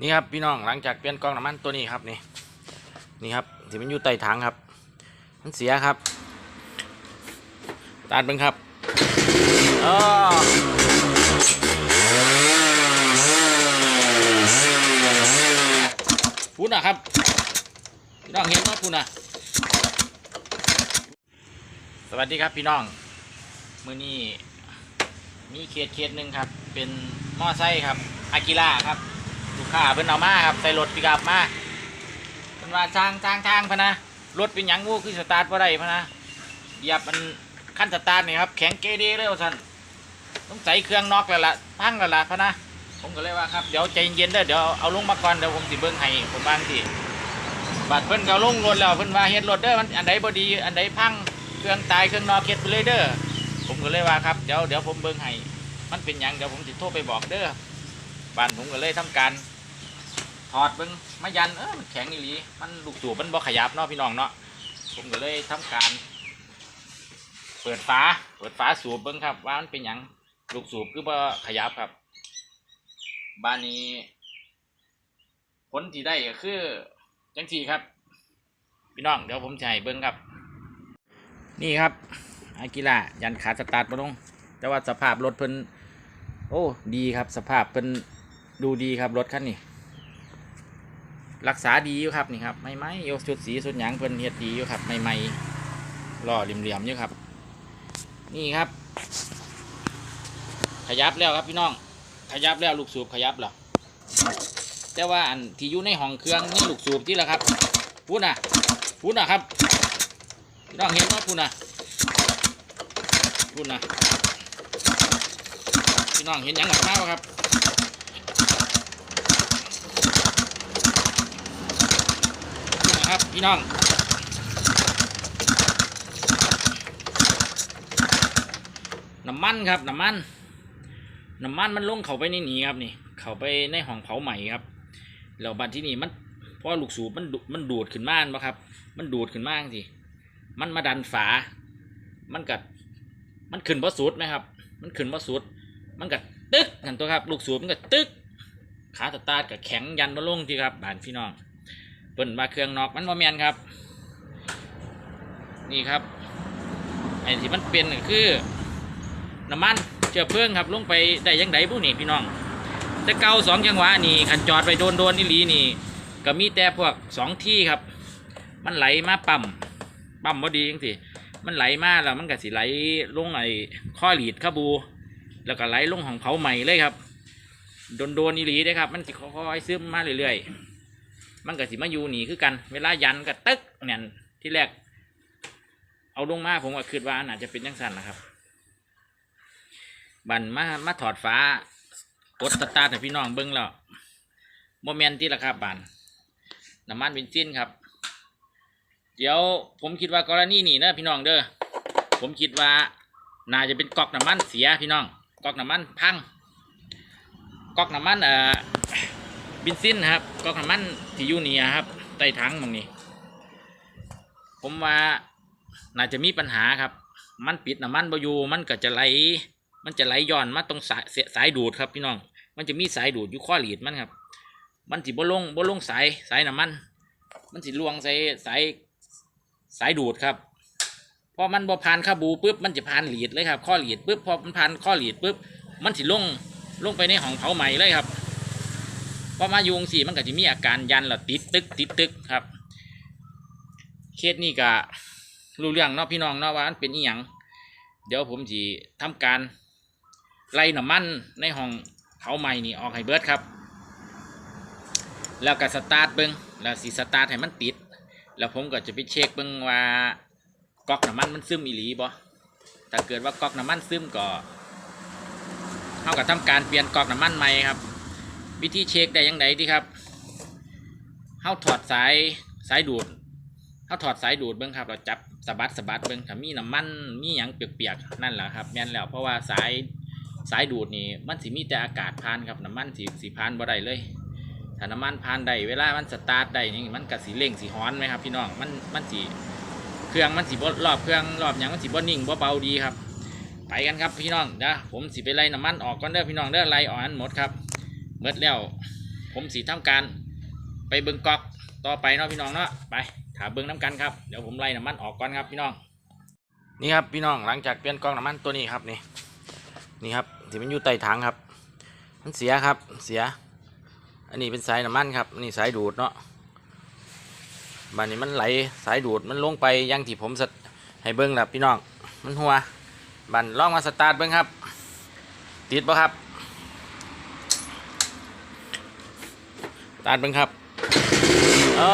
นี่ครับพี่น้องหลังจากเปลี่ยนกลองน้ำมันตัวนี้ครับนี่นี่ครับที่มันอยู่ใต้ถังครับ มันเสียครับตาดเบิ่งครับอ๋อพูดนะครับพี่น้องเห็นไหมพูดนะสวัสดีครับพี่น้องมือนี้มีเคสเคสหนึ่งครับ เป็นมอไซค์ครับอากิล่าครับ ลูกค้าเพิ่นเอามาครับใส่รถปิกอัพมาเพิ่นว่าทางทางทางพะนะรถเป็นหยังงูคือสตาร์ทบ่ได้พะนะเหยียบมันขั้นสตาร์ทนี่ครับแข็งเกเรเลยว่าซั่นต้องใส่เครื่องน็อกแล้วล่ะพังแล้วล่ะพะนะผมก็เลยว่าครับเดี๋ยวใจเย็นๆเด้อเดี๋ยวเอาลงมาก่อนเดี๋ยวผมสิเบิ่งให้ผมบางทีบัดเพิ่นก็เอาลงรถแล้วเพิ่นว่าเฮ็ดรถเด้อมันอันใดบ่ดีอันใดพังเครื่องตายเครื่องนอกเฮ็ดไปเลยเด้อผมก็เลยว่าครับเดี๋ยวเดี๋ยวผมเบิ่งให้มันเป็นหยังเดี๋ยวผมสิโทรไปบอกเด้อบ้านผมก็เลยทำการ อดเบิ้งมายันเออมันแข็งอีหลีมันลูกสูบมันบ่ขยับเนาะพี่น้องเนาะผมก็เลยทำการ เปิดฝาเปิดฝาสูบเบิ้งครับ ว่ามันเป็นหยังลูกสูบคือบ่ขยับครับ บ้านนี้ ผลที่ได้ก็คือจังสี่ครับ พี่น้องเดี๋ยวผมให้เบิ้งครับ นี่ครับอากิล่ายันขาสตาร์ทมาลงแต่ว่าสภาพรถเพิ่นโอ้ ดีครับ สภาพเป็นดูดีครับ รถคันนี้ รักษาดีอยู่ครับนี่ครับไม่ไม่ยกชุดสีสุดหยางเพิ่นเฮ็ดดีอยู่ครับไม่ไม่ล่อเหลี่ยมๆอยู่ครับ นี่ครับ ขยับแล้วครับพี่น้อง ขยับแล้วลูกสูบขยับแล้วแต่ว่าอันที่อยู่ในห้องเครื่องนี่ลูกสูบที่ละครับพูดนะพูดนะครับพี่น้องเห็นไหมพูดนะพูดนะพี่น้องเห็นหยังหลังมาบ่ครับนี่นะ ครับพี่น้องน้ำมันครับน้ำมันน้ำมันมันลงเข้าไปในนี้ครับนี่ เข้าไปในห้องเผาใหม่ครับแล้วบัดที่นี่มันเพราะลูกสูบมันดูมันดูดขึ้นมาบ่ครับ มันดูดขึ้นมาจังสิมันมาดันฝา มันกัดมันขึ้นเพราะสุดไหมครับ มันขึ้นเพราะสุด มันก็ตึกนั่นตัวครับ ลูกสูบมันก็ตึก ขาตาร์ทก็แข็งยันมาลงที่ครับบานพี่น้อง เปิ่นมาเครื่องนอกมันมาแมนครับ นี่ครับไอ้ที่มันเป็นคือน้ำมันเชื้อเพลิงครับลงไปได้ยังไงผู้นี่พี่น้อง แต่เก่าสองจังหวะนี่ขันจอดไปโดนโดนนี่ลีนี่ ก็มีแต่พวกสองที่ครับ มันไหลมาปั๊มปั๊มพอดีจังสิมันไหลมาแล้วมันก็สิไหลลงไอ้ข้อหลีดขบู แล้วก็ไหลลงของเผาใหม่เลยครับโดนโดนๆอีหลีเด้ครับ มันสิค่อยๆซึมมาเรื่อยๆ มันก็สิมาอยู่หนีคือกัน เวลายันก็ตึกเนี่ยที่แรก เอาลงมาผมก็คิดว่าน่าจะเป็นจังสันนะครับ บันมามาถอดฟ้ากดตาร์ทให้พี่น้องเบิ้งแล้วโมเมนต์ที่ละครับบันน้ำมันเบนซินครับ เดี๋ยวผมคิดว่ากรณีนี้นะพี่น้องเด้อผมคิดว่าน่าจะเป็นก๊อกน้ำมันเสียพี่น้องก๊อกน้ำมันพังก๊อกน้ำมันเอ่อ บินซินครับก๊อกน้ำมันที่อยู่นี่ครับใต้ถังตรงนี้ ผมว่าน่าจะมีปัญหาครับ มันปิดน้ำมันบอยู่มันก็จะไหล มันจะไหลย้อนมาตรงสายสายดูดครับพี่น้อง มันจะมีสายดูดอยู่ข้อหลีดมันครับ มันสิบ่ลงบ่ลงสายสายน้ำมัน มันสิลวงใส่สายสายดูดครับพอมันบ่ผ่านคาบูปุ๊บมันจะผ่านหลีดเลยครับข้อหลีดปุ๊บพอมันผ่านข้อหลีดปุ๊บมันสิลงลงไปในห้องเผาใหม่เลยครับ พอมายุงสีมันก็จะมีอาการยันแล้วติดตึกติดตึกครับ เคสนี้ก็รู้เรื่องเนาะพี่น้องเนาะว่ามันเป็นอีหยังเดี๋ยวผมสิทำการไล่น้ำมันในห้องเผาใหม่นี่ออกให้เบิร์ดครับ แล้วก็สตาร์ทเบิ้งแล้วสิสตาร์ทให้มันติด แล้วผมก็จะไปเช็คเบิ้งว่าก๊อกน้ำมันมันซึมอีหลีบ่ถ้าเกิดว่าก๊อกน้ำมันซึมก็เท่ากับทำการเปลี่ยนก๊อกน้ำมันใหม่ครับ วิธีเช็คได้ยังไงดีครับเฮาถอดสายสายดูดเฮาถอดสายดูดเบิ้งครับ เราจับสะบัดสะบัดเบิ้งถ้ามีน้ำมันมีหยังเปียกๆนั่นแหละครับแม่นแล้วเพราะว่าสายสายดูดนี่มันสิมีแต่อากาศผ่านครับน้ำมันสิสิผ่านบ่ได้เลยถ้าน้ำมันผ่านได้เวลามันสตาร์ทได้นี่มันก็สิเร่งสิฮ้อนไหมครับพี่น้องมันมันสิเครื่องมันสีบรอบเครื่องรอบอย่างมันสีบนิ่งบ่เบาดีครับ ไปกันครับพี่น้องเดี๋ยวผมสิไปไล่น้ำมันออกก่อนเด้อพี่น้องเด้อไล่ออกอันหมดครับ เมดแล้ว ผมสีทำการ ไปเบิ้งกอกต่อไปเนาะพี่น้องเนาะไปถามเบิ้งน้ำกันครับเดี๋ยวผมไล่น้ำมันออกก่อนครับพี่น้อง นี่ครับพี่น้องหลังจากเปลี่ยนกล้องน้ำมันตัวนี้ครับนี่นี่ครับที่มันอยู่ใต้ถังครับ มันเสียครับเสีย อันนี้เป็นสายน้ำมันครับนี่สายดูดเนาะบานนี้มันไหลสายดูดมันลงไปยังที่ผมสะให้เบิ้งแล้วพี่น้องมันหัวบันลองมาสตาร์ทเบิ้งครับ ติดปะครับ ตาร์ทเบิ้งครับอ๋อ